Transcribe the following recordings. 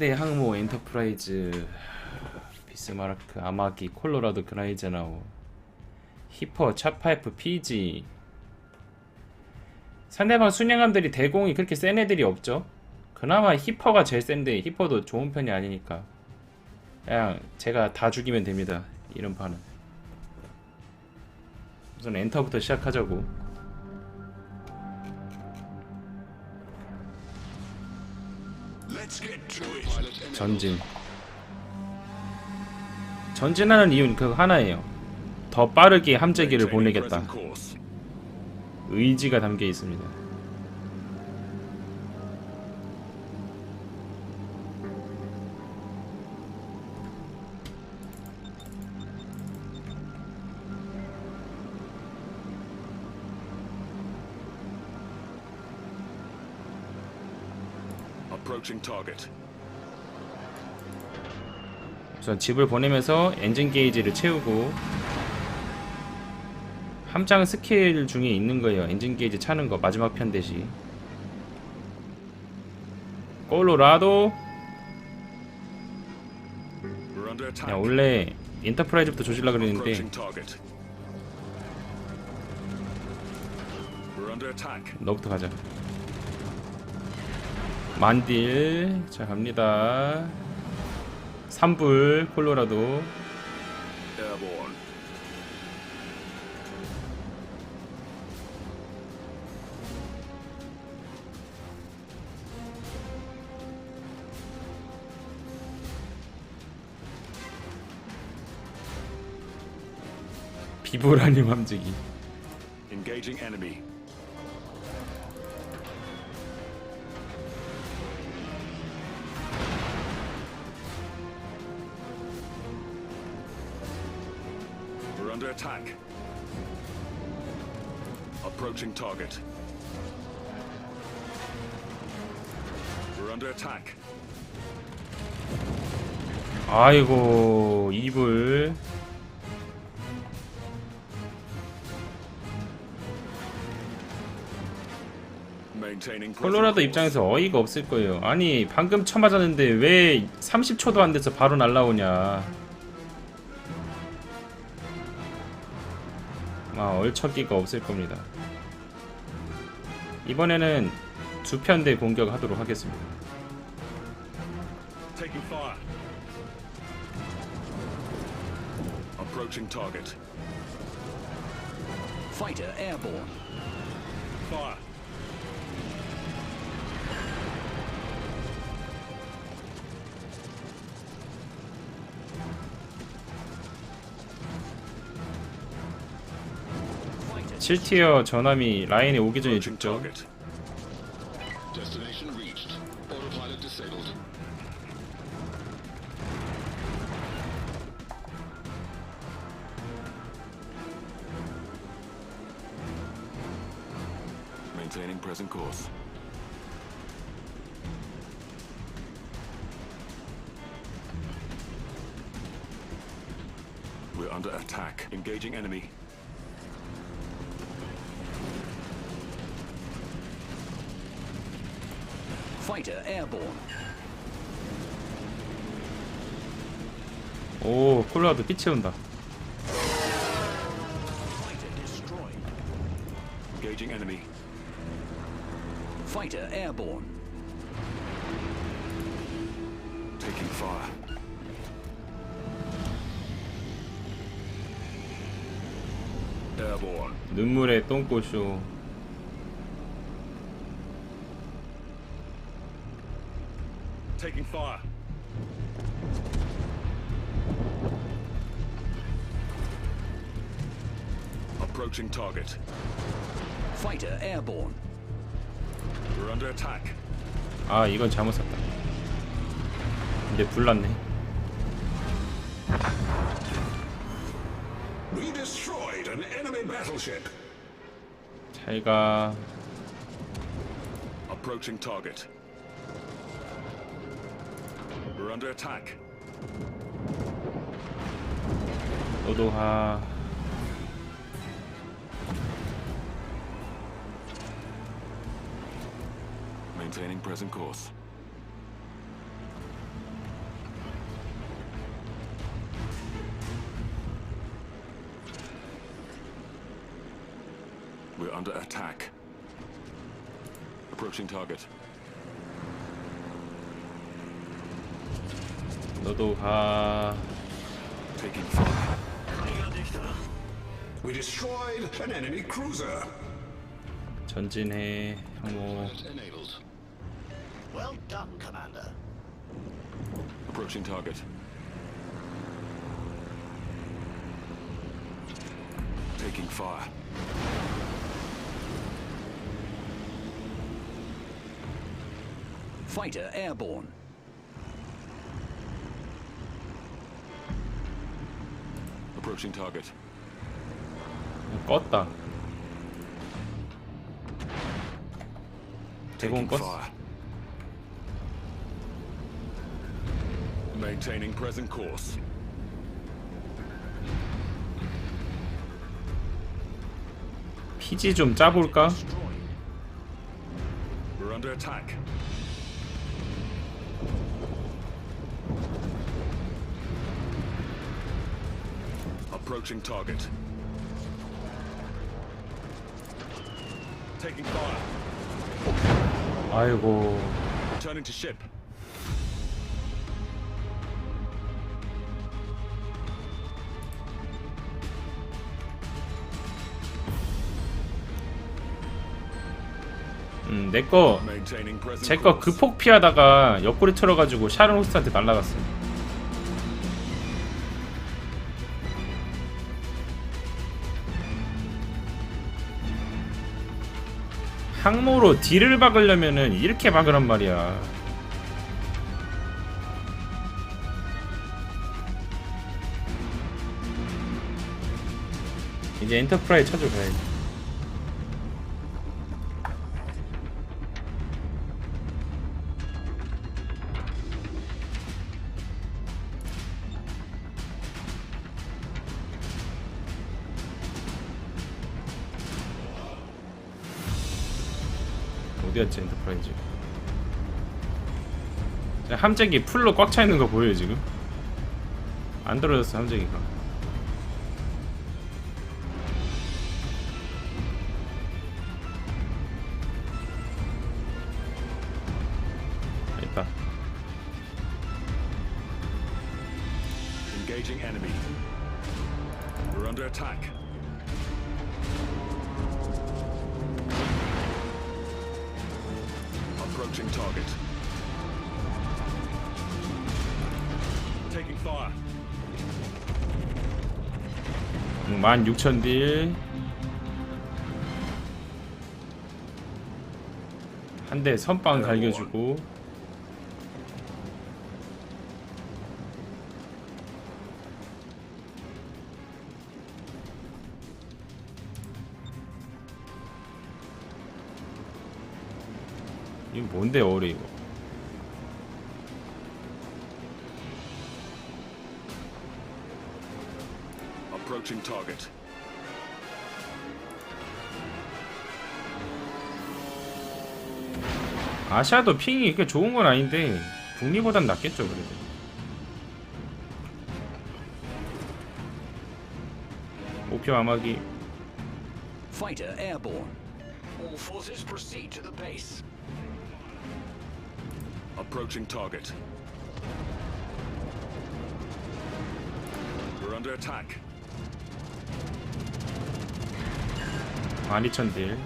차세대 항모 엔터프라이즈 비스마르크 아마기 콜로라도 그라이제나우 히퍼 차파이프 피지. 상대방 순양함들이 대공이 그렇게 센 애들이 없죠. 그나마 히퍼가 제일 센데 히퍼도 좋은 편이 아니니까. 그냥 제가 다 죽이면 됩니다 이런 판은. 우선 엔터부터 시작하자고 전진. 전진하는 이유는 그 하나예요. 더 빠르게 함재기를 보내겠다. 의지가 담겨 있습니다 Approaching target. 우선 집을 보내면서 엔진 게이지를 채우고 함장 스킬 중에 있는 거예요. 엔진 게이지 차는 거 마지막 편 대시. 콜로라도. 야 원래 인터프라이즈부터 조질라 그랬는데. 너부터 가자. 만딜 자 갑니다. 3불 콜로라도. 비보라님 enemy. Approaching target. We're under attack. 아이고 이불 콜로라도. 입장에서 어이가 없을 거예요. 아니 방금 쳐맞았는데 왜 30초도 안 돼서 바로 날라오냐. 아 얼척기가 없을 겁니다. 이번에는 두 편대 공격하도록 하겠습니다. Taking fire. Approaching target. Fighter airborne. Fire. 7티어 전함이 라인에 오기 전에 Approaching 죽죠. target. Destination reached. Autopilot disabled. Maintaining present course. We're under attack. Engaging enemy. Fighter airborne. 오 콜로라도 피 채운다. Fighter destroyed. Engaging enemy. Fighter airborne. Taking fire. Airborne. 눈물의 똥꼬쇼. Taking fire. Approaching target. Fighter airborne. We're under attack. 아 이건 잘못 샀다. 근데 불났네. We destroyed an enemy battleship. 잘가. Approaching target. We're under attack. Odoha. Maintaining present course. We're under attack. Approaching target. 너도 가. Taking fire. We destroyed an enemy cruiser. 전진해, 항모. Pilot enabled. Well done, Commander. Approaching target. Taking fire. Fighter airborne. Approaching target. 껐다. 대공 Taking 껐어. fire. Maintaining present course. 피지 좀 짜볼까? We're under attack. Approaching target. Taking fire. 아이고. Returning to ship. 음, 내거 Maintaining present 제거 course. 극폭 피하다가 옆구리 틀어가지고 샤론 호스트한테 날라갔어. 항모로 딜을 박으려면은 이렇게 박으란 말이야. 이제 엔터프라이 찾으러 가야지. 어디였지 엔터프라이즈 자, 함재기 풀로 꽉 차 있는 거 보여요 지금? 안 떨어졌어 함재기가 16,000딜. 한 대 선빵 갈겨주고. 이거 뭔데 어려 이거 Approaching target. 아시아도 핑이 이렇게 좋은 건 아닌데 북미보단 낫겠죠 그래도 목표 암하기 Fighter airborne. All forces proceed to the base. Approaching target. We're under attack. 12,000딜.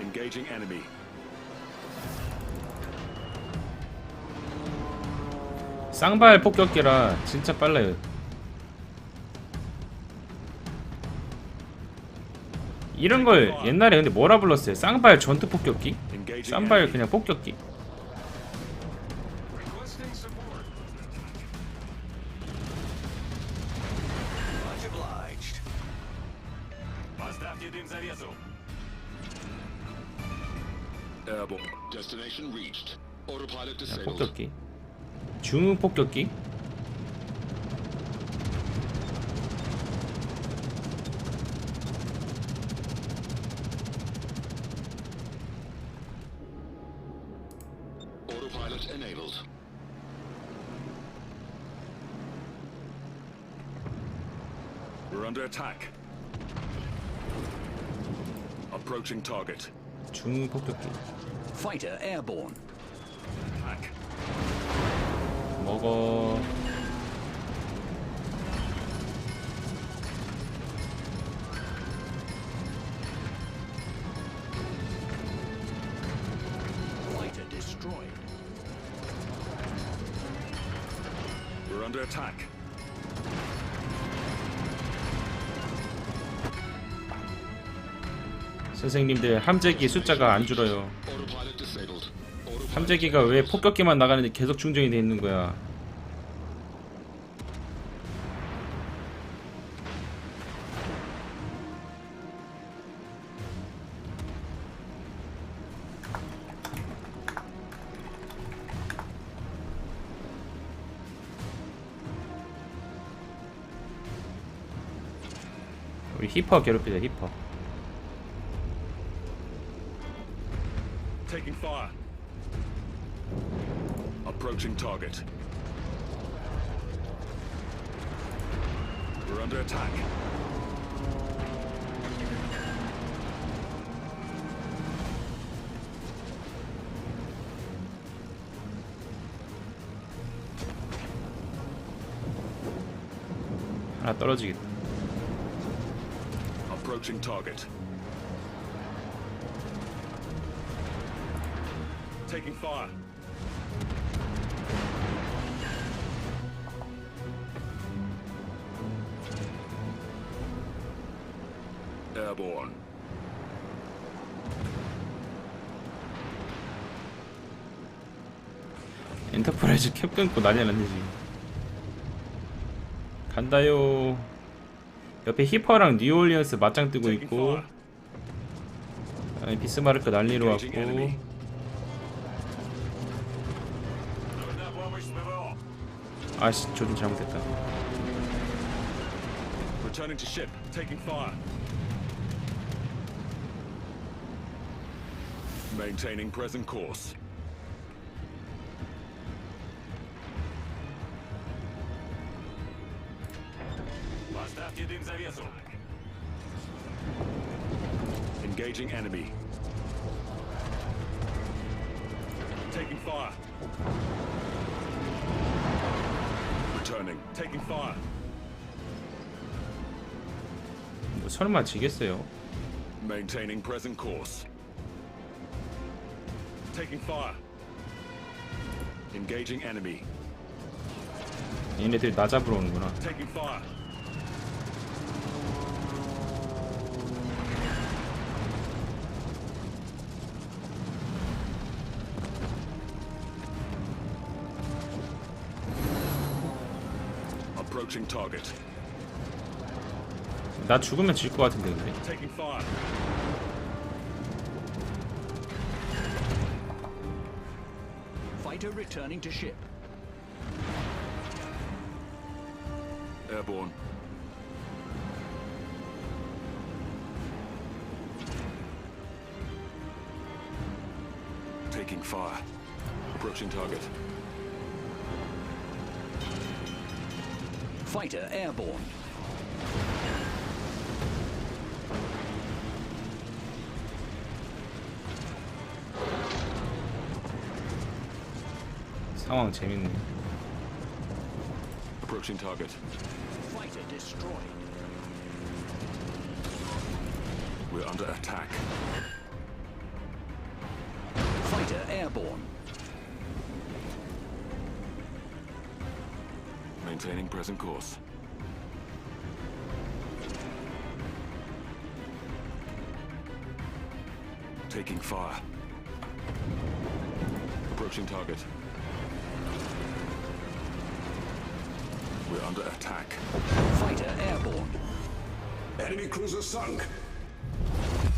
Engaging enemy. 쌍발 폭격기라 진짜 빨라요. 이런 걸 옛날에 근데 뭐라 불렀어요? 쌍발 전투 폭격기? 쌍발 그냥 폭격기. 폭격기. 중폭격기? Autopilot enabled. We're under attack. Approaching target. 중폭격기 Fighter airborne. Attack. 먹어 under attack. 선생님들 함재기 숫자가 안 줄어요 함재기가 왜 폭격기만 나가는데 계속 충전이 돼 있는 거야 우리 히퍼 괴롭히자 히퍼 taking fire. Approaching target. We're under attack. 하나 떨어지겠다 Approaching target. Taking fire. Airborne. 엔터프라이즈 캡 끊고 난리 났네 지금. 간다요. 옆에 히퍼랑 뉴올리언스 맞짱 뜨고 있고. 아니, 비스마르크 난리로 왔고. 아씨 조준 잘못했다 Maintaining present course. Поставьте дым завесу. Engaging enemy. Taking fire. Returning. Taking fire. 뭐 설마 지겠어요 Maintaining present course. Taking fire. Engaging enemy. 얘네들 나 잡으러 오는구나 Taking fire. Approaching target. 나 죽으면 질 것 같은데 근데 Taking fire. Fighter returning to ship. Airborne. Taking fire. Approaching target. Fighter airborne. 상황 재밌네 Approaching target. Fighter destroyed. We're under attack. Fighter airborne. Maintaining present course. Taking fire. Approaching target. under attack. Fighter airborne. Enemy cruiser sunk.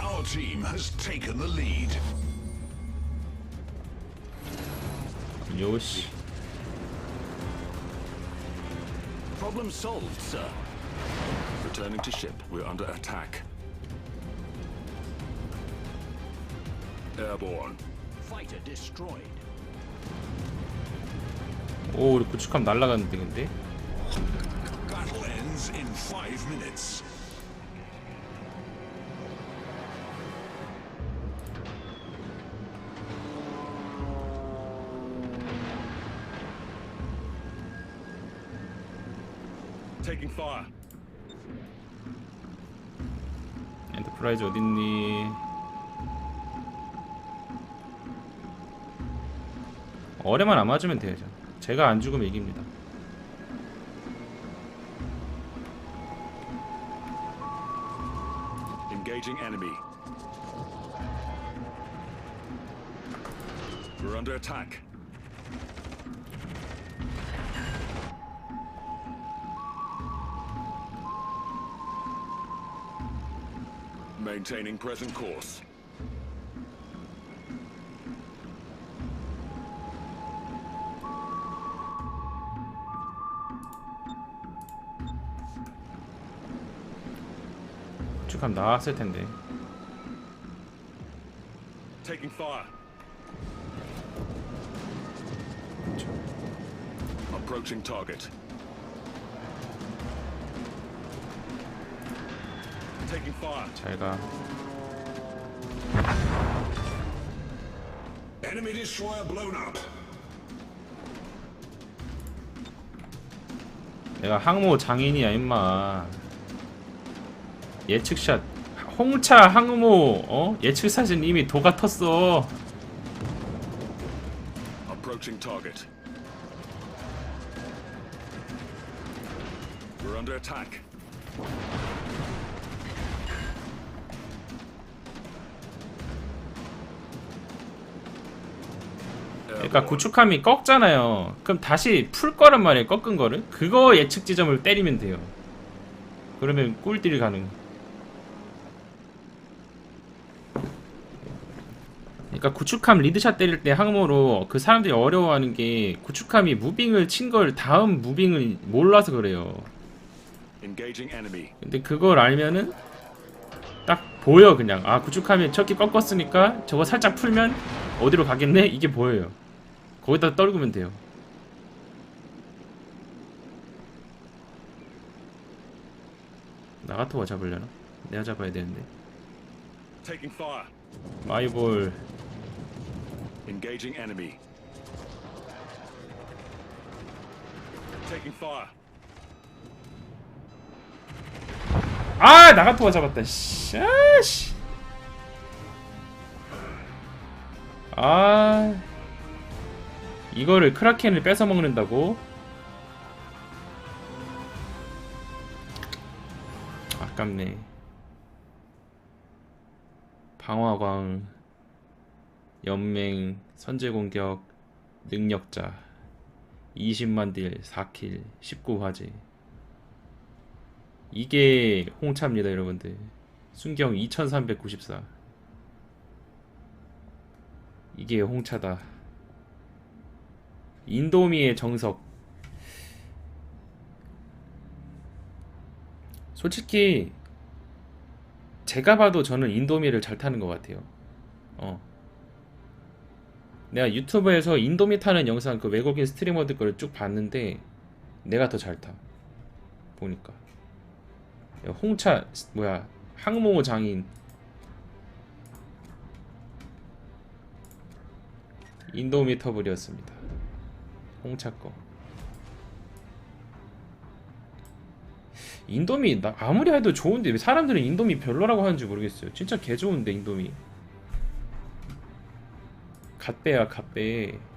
Our team has taken the lead. 요시 Problem solved, sir. Returning to ship. We're under attack. Airborne. Fighter destroyed. 오 우리 구축함 날라갔는데 근데 Battle ends in five minutes. Taking fire. 엔터프라이즈 어딨니 어뢰만 안 맞으면 돼요 저. 제가 안 죽으면 이깁니다 Engaging enemy. We're under attack. Maintaining present course. 구축함 나왔을 텐데 fire. 잘가 Enemy destroyer blown up. 내가 항모 장인이야 임마 예측샷 홍차 항모 어? 예측샷은 이미 도가 텄어 Approaching target. We're under attack. 그러니까 구축함이 꺾잖아요 그럼 다시 풀 거란 말이에요 꺾은 거를 그거 예측 지점을 때리면 돼요 그러면 꿀딜 가능 그러니까 구축함 리드샷 때릴 때 항모로 그 사람들이 어려워하는 게 구축함이 무빙을 친 걸 다음 무빙을 몰라서 그래요. 근데 그걸 알면은 딱 보여 그냥. 아 구축함이 저기 꺾었으니까 저거 살짝 풀면 어디로 가겠네? 이게 보여요. 거기다 떨구면 돼요. 나가토가 잡으려나? 내가 잡아야 되는데. 마이볼 Engaging enemy. Taking fire. 아 나가토가 잡았다. 씨 아 씨. 아. 이거를 크라켄을 뺏어 먹는다고? 아깝네. 방화광 연맹 선제 공격 능력자 20만 딜 4킬 19화제 이게 홍차입니다 여러분들. 순경 2394 이게 홍차다. 인도미의 정석. 솔직히 제가 봐도 저는 인도미를 잘 타는 것 같아요. 어 내가 유튜브에서 인도미 타는 영상 그 외국인 스트리머들 거를 쭉 봤는데 내가 더 잘 타. 보니까. 야, 홍차 뭐야 항모 장인. 인도미 터블이었습니다. 홍차 거. 인도미 나 아무리 해도 좋은데 왜 사람들은 인도미 별로라고 하는지 모르겠어요. 진짜 개 좋은데 인도미 갓배야 갓배